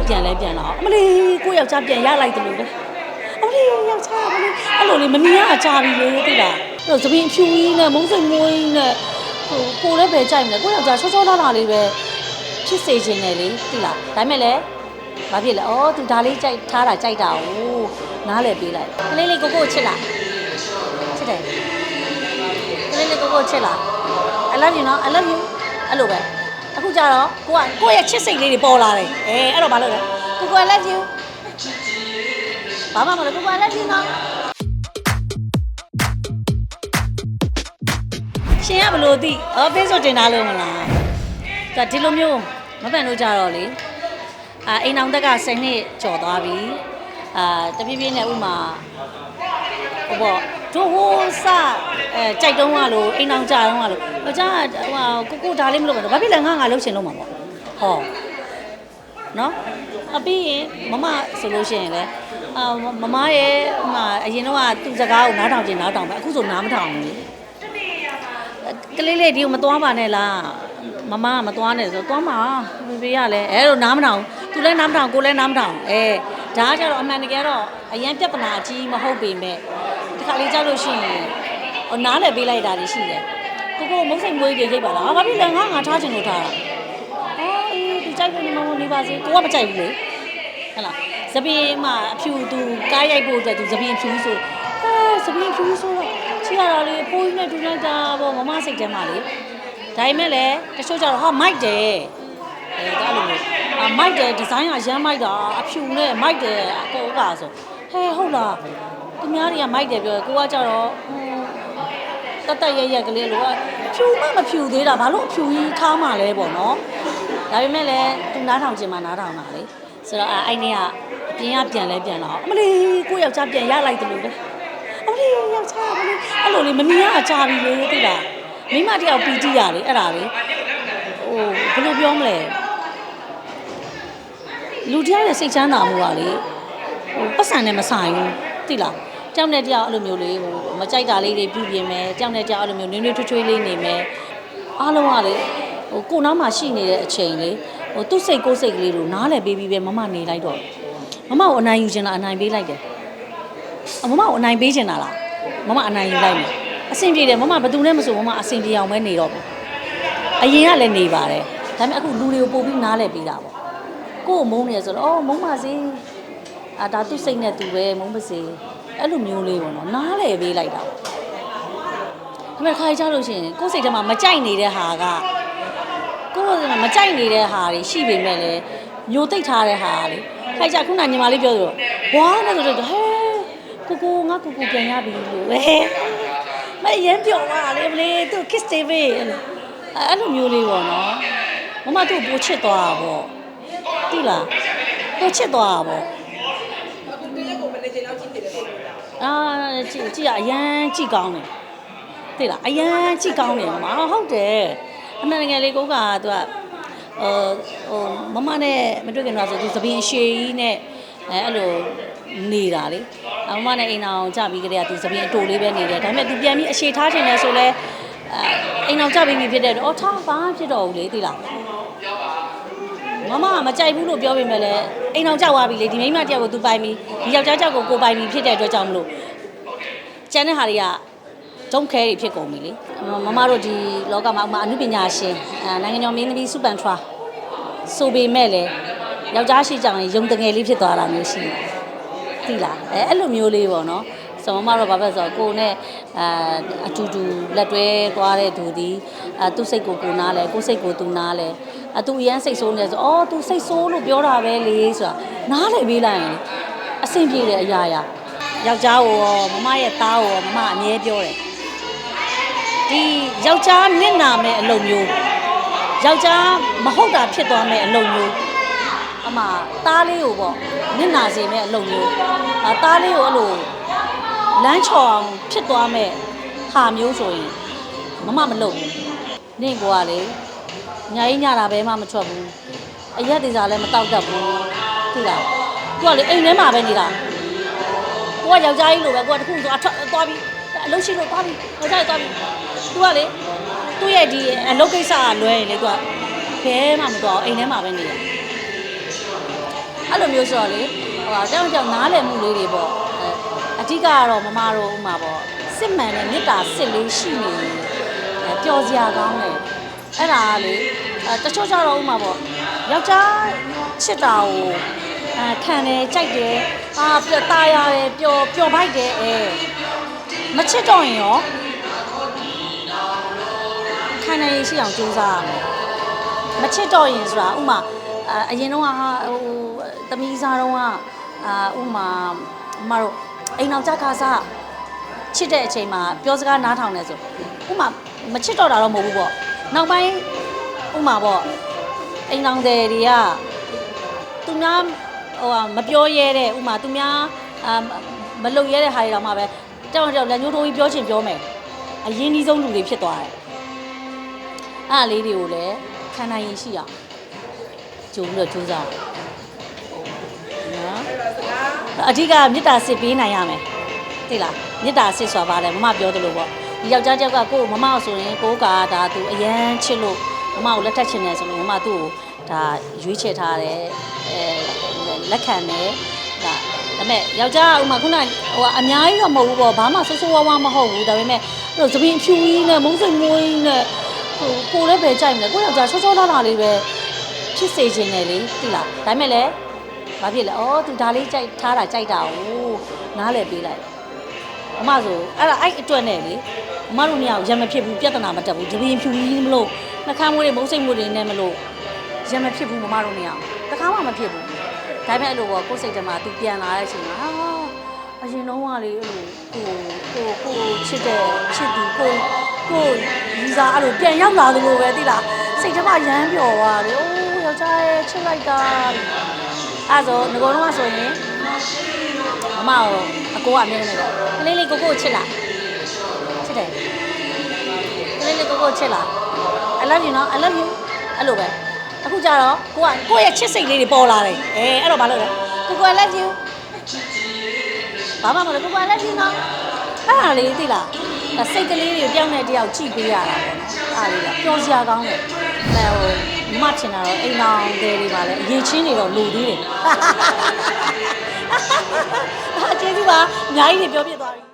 ကပြန်လဲပြန်တော့အမလေးကိုယောက်ျားပြန်ရလိုက်တယ်လို့ပဲအမလေးယောက်ျားအမလေးအဲ့လိုလေမမြင်ရအကြပြီလေသိလားအဲ့တော့သပင်ဖြူကြီးနဲ့မုန်းစိမ်မွေးနဲ့ဟိုကိုလည်းပဲကြိုက်မလဲကိုယောက်ျားချောချောလာလာလေးပဲဖြစ်စေခြင်းနဲ့လေသိလားဒါပေမဲ့လည်းဘာဖြစ်လဲဩသူဒါလေးကြိုက်ထားတာကြိုက်တာ哦နားလဲပေးလိုက်ကလေးလေးကိုကိုကိုချစ်လားချစ်တယ်ကလေးလေးကိုကိုချစ်လား I love you နော် I love you အဲ့လိုပဲ အခုကြတော့ကိုကကိုယ့်ရဲ့ချစ်စိတ်လေးတွေပေါ်လာတယ်အဲအဲ့တော့ဘာလုပ်လဲကိုကို I love you ဘာမှမလုပ်ကိုကို I love you နော်ရှင်ကဘလို့သိအော် Facebook တင်ထားလို့မလားဒါဒီလိုမျိုးမပန်လို့ကြတော့လေအာအိမ်အောင်တက်က10နှစ်ကျော်သွားပြီအာတပြည့်ပြည့်နဲ့ဥမာဟိုပေါ့ တို့ဟိုစအဲကြိုက်တုံးကလို့အိမ်အောင်ကြတုံးကလို့ဟိုကြာဟိုကိုကိုဒါလေးမလုပ်ဘူးဘာဖြစ်လဲငါငါလှုပ်ရှင်လုံးမှာပေါ့ဟောနော်အပြီးရင်မမဆိုလို့ရှိရင်လေအာမမရဲ့ဟိုမှာအရင်တော့ကသူ့စကားကိုနားထောင်ချင်နားထောင်ပဲအခုဆိုနားမထောင်ဘူးလေကလေးလေးဒီကိုမသွားပါနဲ့လားမမကမသွားနဲ့ဆိုသွားမှာဖေဖေရလဲအဲလိုနားမထောင်သူလည်းနားမထောင်ကိုလည်းနားမထောင်အဲဒါကကြတော့အမှန်တကယ်တော့အရင်ပြဿနာအကြီးမဟုတ်ပေမဲ့ဒီ ခါလေးကြောက်လို့ရှိရင်ဟိုနားလည်းပေးလိုက်တာတွေရှိတယ်ကိုကိုမုတ်စိမ်မွေးကြီးခိတ်ပါလားဘာဖြစ်လဲငါငါထားချင်လို့ထားတာအော်အေးဒီကြိုက်လို့နေမမနေပါစေကိုကမကြိုက်ဘူးလေဟဲ့လားသပင်းမှာအဖြူသူကားရိုက်ဖို့အတွက်သူသပင်းဖြူဆိုအဲသပင်းဖြူဆိုတော့ချီရတာလေပိုးကြီးနဲ့တူလိုက်တာပေါ့မမစိတ်ထဲမှာလေဒါပေမဲ့လည်းတချို့ကျတော့ဟာမိုက်တယ်အဲဒါလိုမျိုးအာမိုက်တယ်ဒီဇိုင်းကရမ်းမိုက်တာအဖြူနဲ့မိုက်တယ်အကောကဆိုဟဲဟုတ်လား သူများတွေကမိုက်တယ်ပြောတယ်ကိုကကျတော့ဟိုတတ်တတ်ရရက်ကလေးလို့ကဖြူမှမဖြူသေးတာဘာလို့အဖြူကြီးထားမှလဲပေါ့နော်ဒါပေမဲ့လည်းသူနားထောင်ခြင်းမှနားထောင်တာလေဆိုတော့အဲ့ဒီကအပြင်ကပြန်လဲပြန်တော့အမလေးကိုယောက်ျားပြန်ရလိုက်တယ်လို့ပဲအမလေးယောက်ျားအမလေးအဲ့လိုလေမမြင်ရအကြပြီလေသိလားမိမတယောက်ပီတိရလေအဲ့ဒါလေဟိုဘယ်လိုပြောမလဲလူတယောက်ရဲ့စိတ်ချမ်းသာမှုကလေဟိုပတ်စံနဲ့မဆိုင်ဘူးသိလား တယောက်နဲ့တယောက်အဲ့လိုမျိုးလေးဟိုမကြိုက်တာလေးတွေပြုပြင်မယ်တယောက်နဲ့တယောက်အဲ့လိုမျိုးနွေးနွေးထွေးထွေးလေးနေမယ်အားလုံးကလေဟိုကိုယ်နားမှာရှိနေတဲ့အချိန်လေဟိုသူ့စိတ်ကိုယ်စိတ်ကလေးတို့နားလည်ပေးပြီးပဲမမနေလိုက်တော့မမကိုအနိုင်ယူချင်တာအနိုင်ပေးလိုက်တယ်အမမကိုအနိုင်ပေးချင်တာလားမမအနိုင်ယူလိုက်မယ်အဆင်ပြေတယ်မမဘယ်သူနဲ့မဆိုမမအဆင်ပြေအောင်ပဲနေတော့ဘူးအရင်ကလည်းနေပါတယ်ဒါပေမဲ့အခုလူတွေကိုပို့ပြီးနားလည်ပေးတာပေါ့ကို့ကိုမုန်းနေရဆိုတော့အော်မုန်းပါစေအာဒါသူ့စိတ်နဲ့သူပဲမုန်းပါစေ အဲ့လိုမျိုးလေးပေါ့နော်နားလည်ပေးလိုက်တာပေါ့ဒါပေမဲ့ခါကြလို့ရှိရင်ကိုယ့်စိတ်ထဲမှာမကြိုက်နေတဲ့ဟာကကိုယ့်စိတ်ထဲမှာမကြိုက်နေတဲ့ဟာတွေရှိပေမဲ့လည်းမျိုးသိပ်ထားတဲ့ဟာကလေခိုက်ကြခုနညီမလေးပြောသလိုဝါနဲ့ဆိုတော့ဟဲကိုကိုငါကိုကိုပြန်ရပြီလို့ပဲမရင်ပြောပါလေမလေးသူ kiss တေးပဲအဲ့လိုမျိုးလေးပေါ့နော်မမသူ့ပိုချစ်သွားတာပေါ့တိလားပိုချစ်သွားတာပေါ့ အာကြည့်ကြည့်ရအရန်ကြည့်ကောင်းတယ်သိလားအရန်ကြည့်ကောင်းတယ်မမဟုတ်တယ်အမှန်တကယ်လေးကိုကသူကဟိုဟိုမမနဲ့မတွေ့ခင်တော့ဆိုသူသပင်ရှည်ကြီးနဲ့အဲအဲ့လိုနေတာလေအမမနဲ့အိမ်အောင်ကြပြီးကြတဲ့ကသူသပင်အတူလေးပဲနေတယ်ဒါပေမဲ့သူပြန်ပြီးအရှည်ထားချင်တယ်ဆိုလဲအဲအိမ်အောင်ကြပြီးပြီဖြစ်တဲ့တော့အော်ထားဘာဖြစ်တော့ဘူးလေသိလား မမကမကြိုက်ဘူးလို့ပြောပေမဲ့လည်းအိမ်အောင်ကြောက်သွားပြီလေဒီမိန်းမတယောက်ကိုသူပိုင်ပြီဒီယောက်ျားကြောက်ကိုကိုပိုင်ပြီဖြစ်တဲ့အတွက်ကြောင့်မလို့ကျန်တဲ့ဟာတွေကဒုံခဲတွေဖြစ်ကုန်ပြီလေမမတို့ဒီလောကမှာဥမာအနုပညာရှင်အဲနိုင်ငံတော်မင်းသမီးစုပန်ထွားဆိုပေမဲ့လည်းယောက်ျားရှိကြောင်ရင်ယုံတငယ်လေးဖြစ်သွားတာမျိုးရှိတယ်သိလားအဲအဲ့လိုမျိုးလေးပေါ့နော်ဆိုမမတော့ဘာပဲဆိုတော့ကိုနဲ့အာအတူတူလက်တွဲသွားတဲ့သူဒီအသူ့စိတ်ကိုကိုနားလဲကိုစိတ်ကိုသူနားလဲ အသူအရန်စိတ်ဆိုးနေဆိုအော်သူစိတ်ဆိုးလို့ပြောတာပဲလေဆိုတာနားလေပေးလိုက်ရင်အဆင်ပြေတယ်အရာရာယောက်ျားကိုရောမမရဲ့သားကိုရောမမအမြဲပြောတယ်ဒီယောက်ျားနစ်နာမဲ့အလုပ်မျိုးယောက်ျားမဟုတ်တာဖြစ်သွားမဲ့အလုပ်မျိုးအမသားလေးကိုပေါ့နစ်နာစေမဲ့အလုပ်မျိုးအသားလေးကိုအဲ့လိုလမ်းချော်အောင်ဖြစ်သွားမဲ့ဟာမျိုးဆိုရင်မမမလုပ်ဘူးနင့်ကွာလေ ညာကြီးညတာပဲမှမချွတ်ဘူးအရက်ဒေစာလည်းမတောက်တတ်ဘူးသိလားကိုကလေအိမ်ထဲမှာပဲနေတာကိုကယောက်ျားကြီးလိုပဲကိုကတခုဆိုအထသွားပြီးအလုပ်ရှိလို့သွားပြီးယောက်ျားကြီးသွားပြီးသူကလေသူ့ရဲ့ဒီအလုပ်ကိစ္စကလွဲရင်လေသူကဘဲမှမသွားဘူးအိမ်ထဲမှာပဲနေတာအဲ့လိုမျိုးဆိုတော့လေဟိုဟာတောင်းတောင်းနားလည်မှုလေးတွေပေါ့အဲအဓိကကတော့မမတို့ဥမာပေါ့စစ်မှန်တဲ့မေတ္တာစစ်လေးရှိနေအဲပျော်စရာကောင်းတယ် အဲ့ဒါလေတချို့ကြတော့ဥမာပေါ့ယောက်ျားချစ်တာကိုအဲခံတယ်ကြိုက်တယ်အာပြตาရတယ်ပျော်ပျော်ပိုက်တယ်အဲမချစ်တော့ရင်ရောခံနေရှိအောင်ကြိုးစားရမယ်မချစ်တော့ရင်ဆိုတာဥမာအရင်တော့ဟိုသမီးစားတော့အာဥမာမမတို့အိမ်အောင်ကြခါစားချစ်တဲ့အချိန်မှာပြောစကားနားထောင်နေဆိုဥမာမချစ်တော့တာတော့မဟုတ်ဘူးပေါ့ နောက်ပိုင်းဥမာပေါ့အိမ်အောင်တဲ့တွေကသူများဟိုဟာမပြောရဲတဲ့ဥမာသူများအာမလုပ်ရဲတဲ့ဟာတွေတော့မှပဲတောင်းတောင်းလက်ညှိုးထိုးပြီးပြောချင်ပြောမယ်အရင်ကြီးဆုံးလူတွေဖြစ်သွားတယ်အဲ့အလေးတွေကိုလည်းခံနိုင်ရင်ရှိအောင်ကြိုးပြီးတော့ကြိုးစားနော်အဓိကမေတ္တာစစ်ပေးနိုင်ရမယ်သိလားမေတ္တာစစ်ဆိုတာပါလေမမပြောသလိုပေါ့ ဒီယောက်ျားတစ်ယောက်ကကိုယ်မမဆိုရင်ကိုယ်ကဒါသူအရန်ချစ်လို့မမကိုလက်ထပ်ချင်တယ်ဆိုလို့မမသူ့ကိုဒါရွေးချယ်ထားတယ်အဲလက်ခံတယ်ဒါဒါပေမဲ့ယောက်ျားကဥမာခုနဟိုအများကြီးတော့မဟုတ်ဘူးပေါ့ဘာမှဆိုးဆိုးဝါးဝါးမဟုတ်ဘူးဒါပေမဲ့အဲ့လိုသပင်ဖြူကြီးနဲ့မုန်းစိမ်မွေးနဲ့ဟိုကိုလည်းပဲကြိုက်မလဲကိုယောက်ျားချောချောလာလာလေးပဲဖြစ်စေခြင်းနဲ့လေသိလားဒါပေမဲ့လည်းဘာဖြစ်လဲဩသူဒါလေးကြိုက်ထားတာကြိုက်တာဟိုနားလဲပေးလိုက် အမဆိုအဲ့ဒါအဲ့အတွက်နဲ့လေအမတို့နေရာကိုရံမဖြစ်ဘူးပြဿနာမတက်ဘူးတပင်းဖြူကြီးမလို့နှခမ်းမွေးတွေမုန်းစိတ်မွေးတွေနဲ့မလို့ရံမဖြစ်ဘူးမမတို့နေရာတခါမှမဖြစ်ဘူးဒါပေမဲ့အဲ့လိုပေါ့ကိုယ်စိတ်ထဲမှာသူပြန်လာတဲ့အချိန်မှာဟာအရင်တော့ကလေအဲ့လိုကိုကိုကိုချစ်တဲ့ချစ်သူကိုကိုယူစားအဲ့လိုပြန်ရောက်လာသလိုပဲသိလားစိတ်ထဲမှာရမ်းပျော်သွားတယ်အိုးယောက်ျားရဲ့ချစ်လိုက်တာအဲ့ဆိုငကောတော့ဆိုရင်မမကို အကိုကအမြဲတမ်းပြောကလေးလေးကိုကိုကိုချစ်လားချစ်တယ်ကလေးလေးကိုကိုချစ်လား I love you နော် I love you အဲ့လိုပဲအခုကျတော့ကိုကကိုယ့်ရဲ့ချစ်စိတ်လေးတွေပေါ်လာတယ်အဲအဲ့တော့ဘာလုပ်လဲကိုကို I love you ဘာမှမလုပ်ကိုကို I love you နော်အဲ့ဒါလေးသိလားအဲစိတ်ကလေးတွေတယောက်နဲ့တယောက်ကြည့်ပေးရတာပေါ့နော်အဲ့ဒါလေးကပျော်စရာကောင်းတယ်အဲဟိုမမချင်တာတော့အိမ်အောင်သေးတွေပါလေအရေးချင်းတွေတော့လူသေးတယ်ဟာ ကျေးဇူးပါအများကြီးတွေပြောပြသွားပြီ